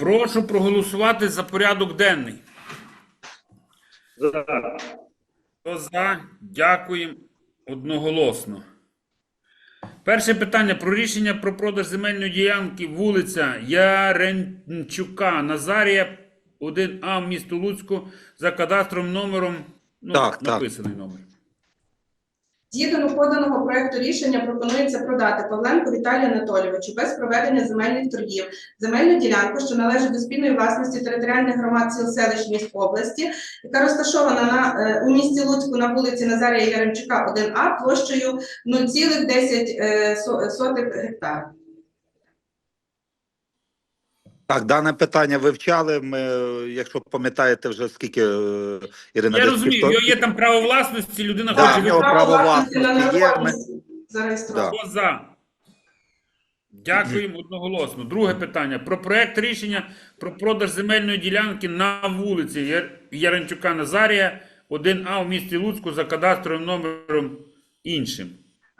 Прошу проголосувати за порядок денний. За. Хто за? Дякуємо одноголосно. Перше питання про рішення про продаж земельної ділянки вулиця Яренчука Назарія 1А в місто Луцьку за кадастровим номером. Ну, Так, так. написаний номер. Згідно поданого проекту рішення пропонується продати Павленку Віталію Анатолійовичу без проведення земельних торгів земельну ділянку, що належить до спільної власності територіальних громад сіл селищ міст області, яка розташована на е, у місті Луцьку на вулиці Назарія Яремчука 1А площею 0,10 е, гектар. Так, дане питання вивчали. Ми, е, якщо пам'ятаєте, вже скільки е, Ірина Я розумію, півтора- є там право власності, людина Да, хоче нього право власності власності є, зареєстровано. Хто за? Дякуємо одноголосно. Друге питання. Про проект рішення про продаж земельної ділянки на вулиці Яр- Яремчука Назарія 1А в місті Луцьку за кадастровим номером іншим.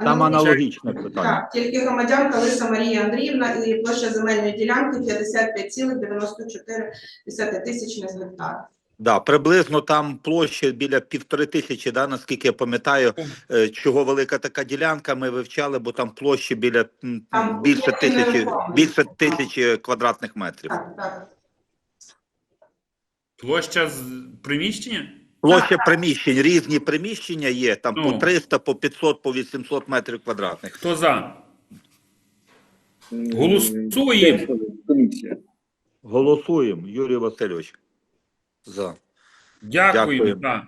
Там Аналогічно. аналогічне питання. Так, тільки громадянка Лиса Марія Андріївна і площа земельної ділянки 55,94 тисячних гектар. Да, приблизно там площа біля півтори тисячі, да, наскільки я пам'ятаю, е, чого велика така ділянка, ми вивчали, бо там площа біля Там більше тисячі, більше тисячі квадратних метрів. Так, так. Площа з приміщення? Площа приміщень, різні приміщення є, там Ну. по 300, по 500, по 800 метрів квадратних. Хто за? Голосуємо. Голосуємо, Юрій Васильович. За. Дякуємо. Дякую.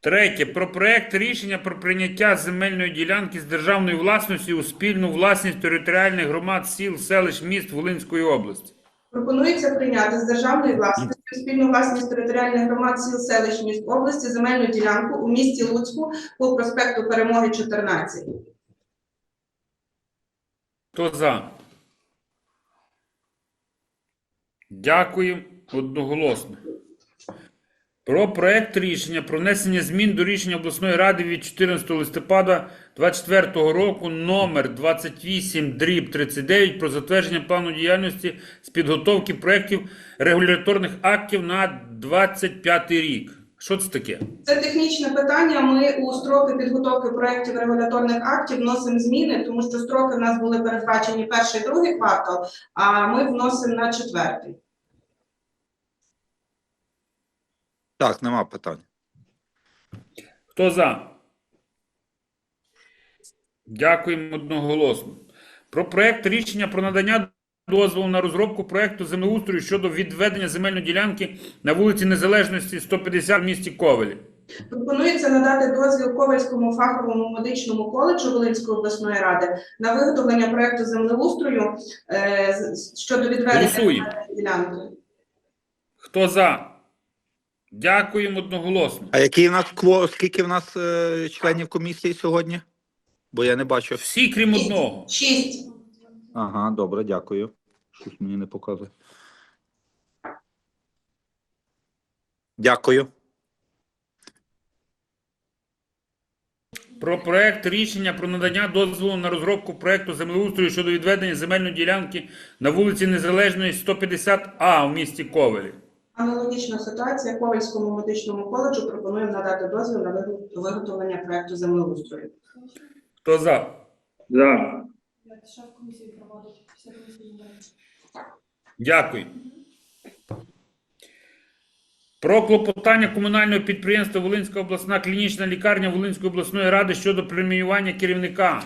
Третє. Про проект рішення про прийняття земельної ділянки з державної власності у спільну власність територіальних громад сіл, селищ, міст Волинської області. Пропонується прийняти з державної власності спільну власність територіальних громад сіл селищ міст області земельну ділянку у місті Луцьку по проспекту Перемоги 14. Хто за? Дякую одноголосно. Про проект рішення про внесення змін до рішення обласної ради від 14 листопада 2024 року номер 28 дріб 39 про затвердження плану діяльності з підготовки проєктів регуляторних актів на 25 рік. Що це таке? Це технічне питання. Ми у строки підготовки проєктів регуляторних актів вносимо зміни, тому що строки в нас були передбачені перший другий квартал, а ми вносимо на четвертий. Так, нема питань. Хто за? Дякуємо одноголосно. Про проект рішення про надання дозволу на розробку проекту землеустрою щодо відведення земельної ділянки на вулиці Незалежності 150 в місті Ковелі. Пропонується надати дозвіл Ковальському фаховому медичному коледжу Волинської обласної ради на виготовлення проекту землеустрою е, щодо відведення Голосуємо. ділянки. Хто за? Дякуємо одноголосно. А який в нас кво, скільки в нас е, членів комісії сьогодні? Бо я не бачу. Всі, крім одного. Шість. Ага, добре, дякую. Щось мені не показує. Дякую. Про проект рішення про надання дозволу на розробку проекту землеустрою щодо відведення земельної ділянки на вулиці Незалежної 150А в місті Ковелі. Аналогічна ситуація Ковальському медичному коледжу пропонуємо надати дозвіл на виготовлення проекту землеустрою. Хто за? За. Ще в комісії проводить, після. Дякую. Про клопотання комунального підприємства Волинська обласна клінічна лікарня Волинської обласної ради щодо преміювання керівника.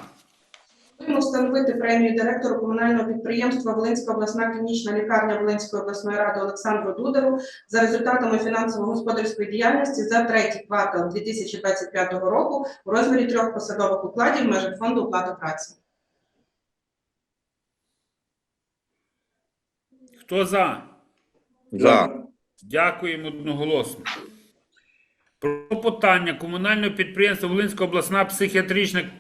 Пропонуємо встановити премію директору комунального підприємства Волинська обласна клінічна лікарня Волинської обласної ради Олександру Дудару за результатами фінансово-господарської діяльності за третій квартал 2025 року у розмірі трьох посадових укладів в межах фонду оплати праці. Хто за? За. Дякуємо одноголосно. Про клопотання комунального підприємства Волинська обласна психіатрична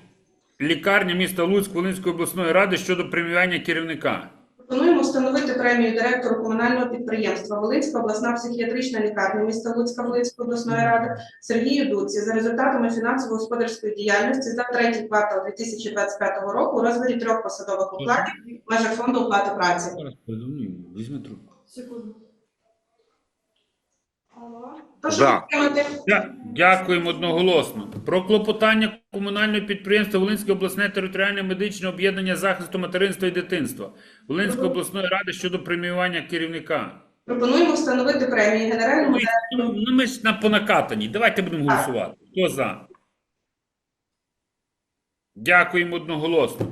лікарня міста Луцьк Волинської обласної ради щодо преміювання керівника. Пропонуємо встановити премію директору комунального підприємства Волинська обласна психіатрична лікарня міста Луцька Волинської обласної ради Сергію Дуці за результатами фінансово-господарської діяльності за третій квартал 2025 року у розмірі трьох посадових окладів в межах фонду оплати праці. Візьми трубку. Секунду. Прошу За. підтримати. Дя- Дякуємо одноголосно. Про клопотання комунального підприємства Волинське обласне територіальне медичне об'єднання захисту материнства і дитинства Волинської обласної ради щодо преміювання керівника. Пропонуємо встановити премію генеральному Ну, ну, ну, ми ж на понакатані. Давайте будемо голосувати. Хто за? Дякуємо одноголосно.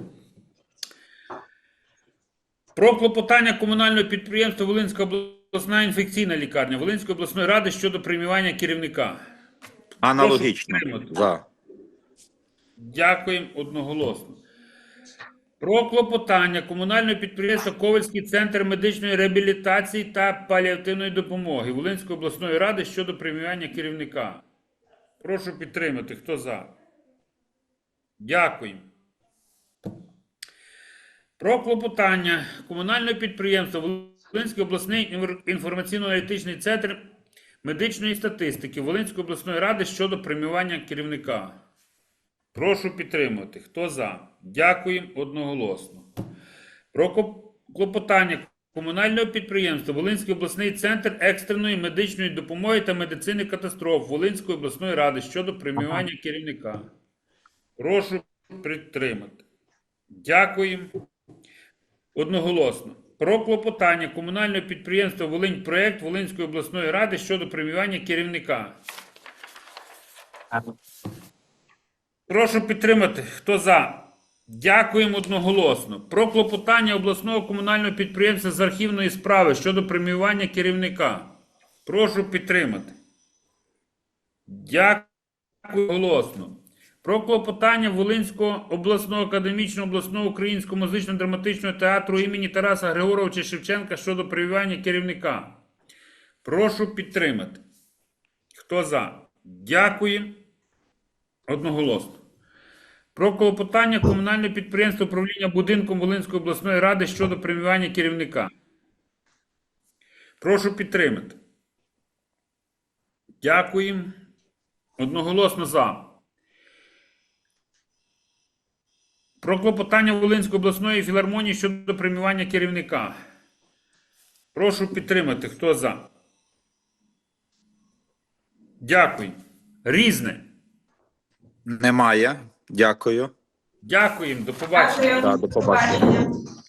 Про клопотання комунального підприємства Волинська обласна інфекційна лікарня Волинської обласної ради щодо преміювання керівника. Аналогічно. За. Дякуємо одноголосно. Про клопотання комунального підприємства Ковальський центр медичної реабілітації та паліативної допомоги Волинської обласної ради щодо преміювання керівника. Прошу підтримати. Хто за? Дякуємо. Про клопотання комунального підприємства Волинський обласний інформаційно-аналітичний центр медичної статистики Волинської обласної ради щодо преміювання керівника. Прошу підтримати. Хто за? Дякуємо одноголосно. Про клопотання комунального підприємства Волинський обласний центр екстреної медичної допомоги та медицини катастроф Волинської обласної ради щодо преміювання керівника. Прошу підтримати. Дякуємо. Одноголосно. Про клопотання комунального підприємства Волинь Проект Волинської обласної ради щодо преміювання керівника. Прошу підтримати. Хто за? Дякуємо одноголосно. Про клопотання обласного комунального підприємства з архівної справи щодо преміювання керівника. Прошу підтримати. Дякую голосно. Про клопотання Волинського обласного академічного обласного українського музично-драматичного театру імені Тараса Григоровича Шевченка щодо преміювання керівника. Прошу підтримати. Хто за? Дякую. Одноголосно. Про клопотання комунального підприємства управління будинком Волинської обласної ради щодо преміювання керівника. Прошу підтримати. Дякуємо. Одноголосно за. Про клопотання Волинської обласної філармонії щодо преміювання керівника. Прошу підтримати. Хто за? Дякую. Різне. Немає. Дякую. Дякуємо. До побачення. Дякую. Да, до побачення.